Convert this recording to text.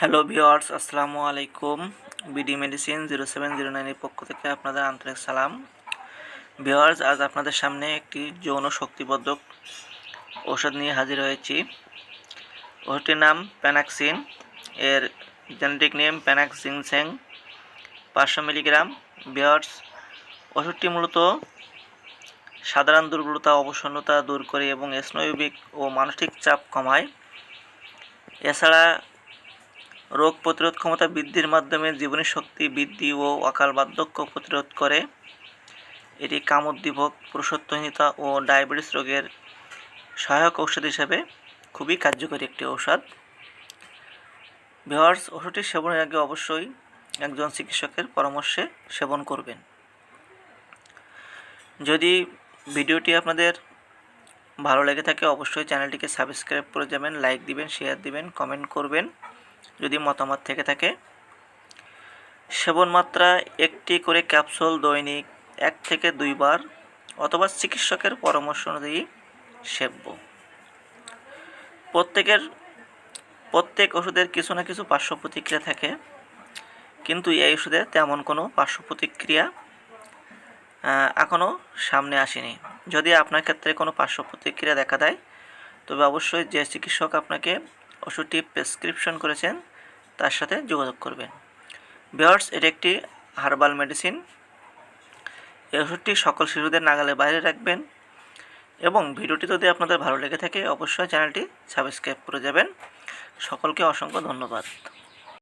Hello viewers আসসালামু আলাইকুম BD medicine zero seven zero নাইনের পক্ষ থেকে আপনাদের আন্তরিক সালাম। ভিওয়ার্স আজ আপনাদের সামনে একটি যৌন শক্তিবর্ধক ঔষধ নিয়ে হাজির হয়েছি। ওষুধটির নাম প্যানাক্সিন এর জেনেটিক নেম প্যানাক্সিনসেং পাঁচশো মিলিগ্রাম। ভিওয়ার্স ওষুধটি মূলত সাধারণ দুর্বলতা, অবসন্নতা দূর করে এবং স্নায়বিক ও মানসিক চাপ কমায়। এছাড়া রোগ প্রতিরোধ ক্ষমতা বৃদ্ধির মাধ্যমে জীবনী শক্তি বৃদ্ধি ও অকাল বার্ধক্য প্রতিরোধ করে। এটি কামোদ্দীপক পুরুষত্বহীনতা ও ডায়াবেটিস রোগের সহায়ক ঔষধ হিসেবে খুবই কার্যকরী একটি ঔষধ। ভিওয়ার্স ওষুধটি সেবনের আগে অবশ্যই একজন চিকিৎসকের পরামর্শে সেবন করবেন। যদি ভিডিওটি আপনাদের ভালো লেগে থাকে, অবশ্যই চ্যানেলটিকে সাবস্ক্রাইব করে যাবেন, লাইক দিবেন, শেয়ার দিবেন, কমেন্ট করবেন। যদি মতামত থেকে থাকে। সেবন মাত্রা একটি করে ক্যাপসুল দৈনিক এক থেকে দুইবার অথবা চিকিৎসকের পরামর্শ অনুযায়ী সেবব প্রত্যেকের, প্রত্যেক ওষুধের কিছু না কিছু পার্শ্ব প্রতিক্রিয়া থাকে। কিন্তু এই ওষুধে তেমন কোনো পার্শ্ব প্রতিক্রিয়া এখনও সামনে আসেনি। যদি আপনার ক্ষেত্রে কোনো পার্শ্ব প্রতিক্রিয়া দেখা দেয়, তবে অবশ্যই যে চিকিৎসক আপনাকে ওষুধটি প্রেসক্রিপশন করেছেন, তার সাথে যোগাযোগ করবেন। বিয়ার্স, এটি একটি হার্বাল মেডিসিন। এই ওষুধটি সকল শিশুদের নাগালে বাইরে রাখবেন এবং ভিডিওটি যদি আপনাদের ভালো লেগে থাকে, অবশ্যই চ্যানেলটি সাবস্ক্রাইব করে যাবেন। সকলকে অসংখ্য ধন্যবাদ।